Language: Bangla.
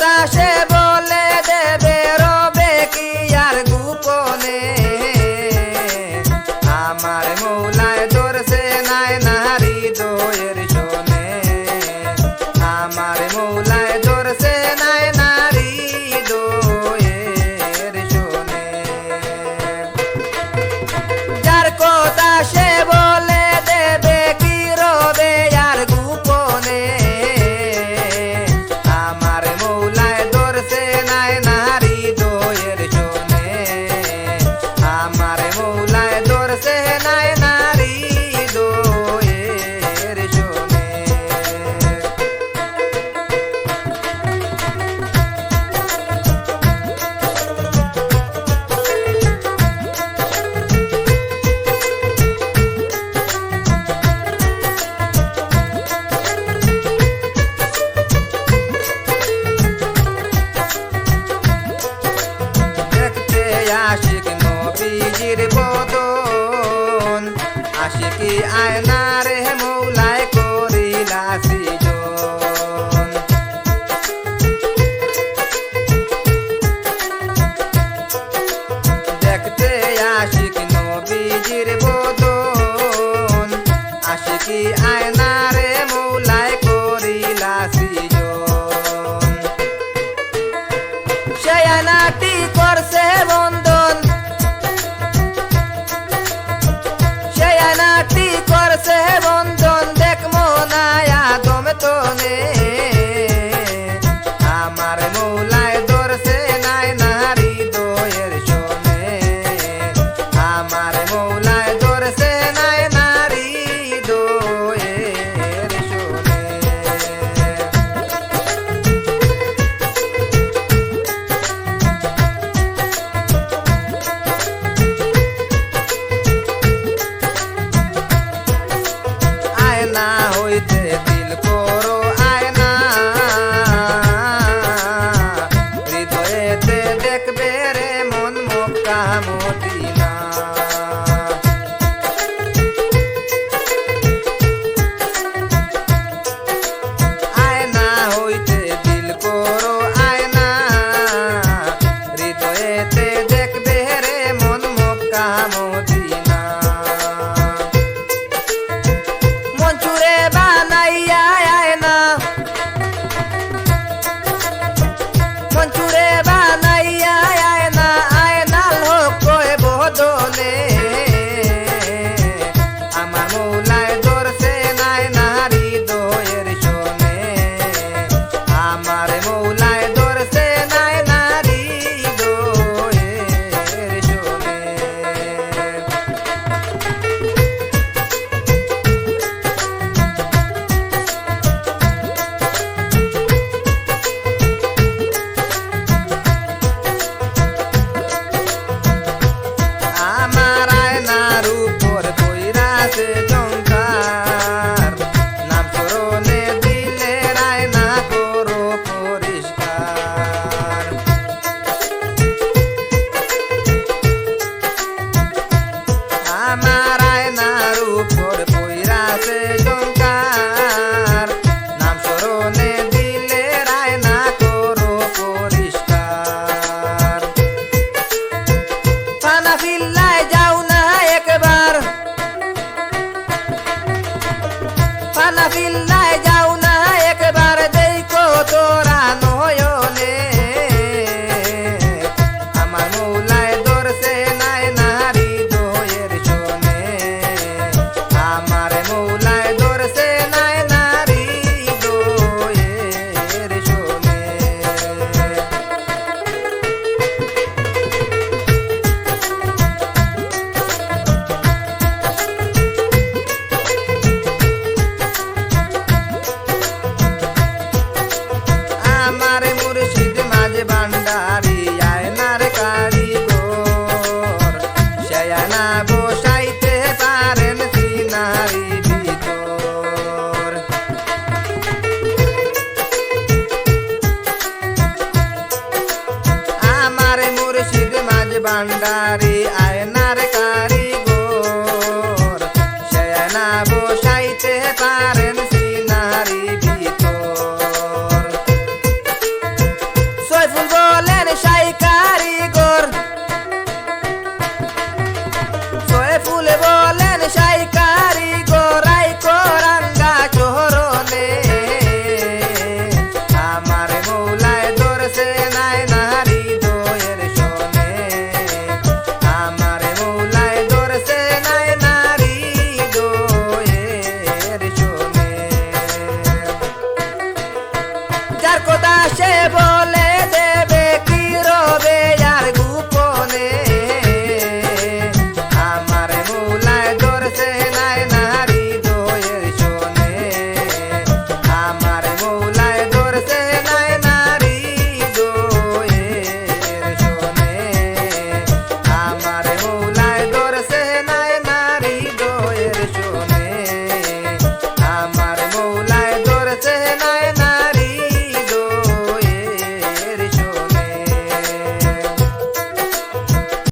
বাতাসে বদন আশিকি আয়না রে মৌলায় করিলা সৃজন দেখতে আশিক নবীজির বদন আশিকি আয়না ভান্ডারি আয়নার কার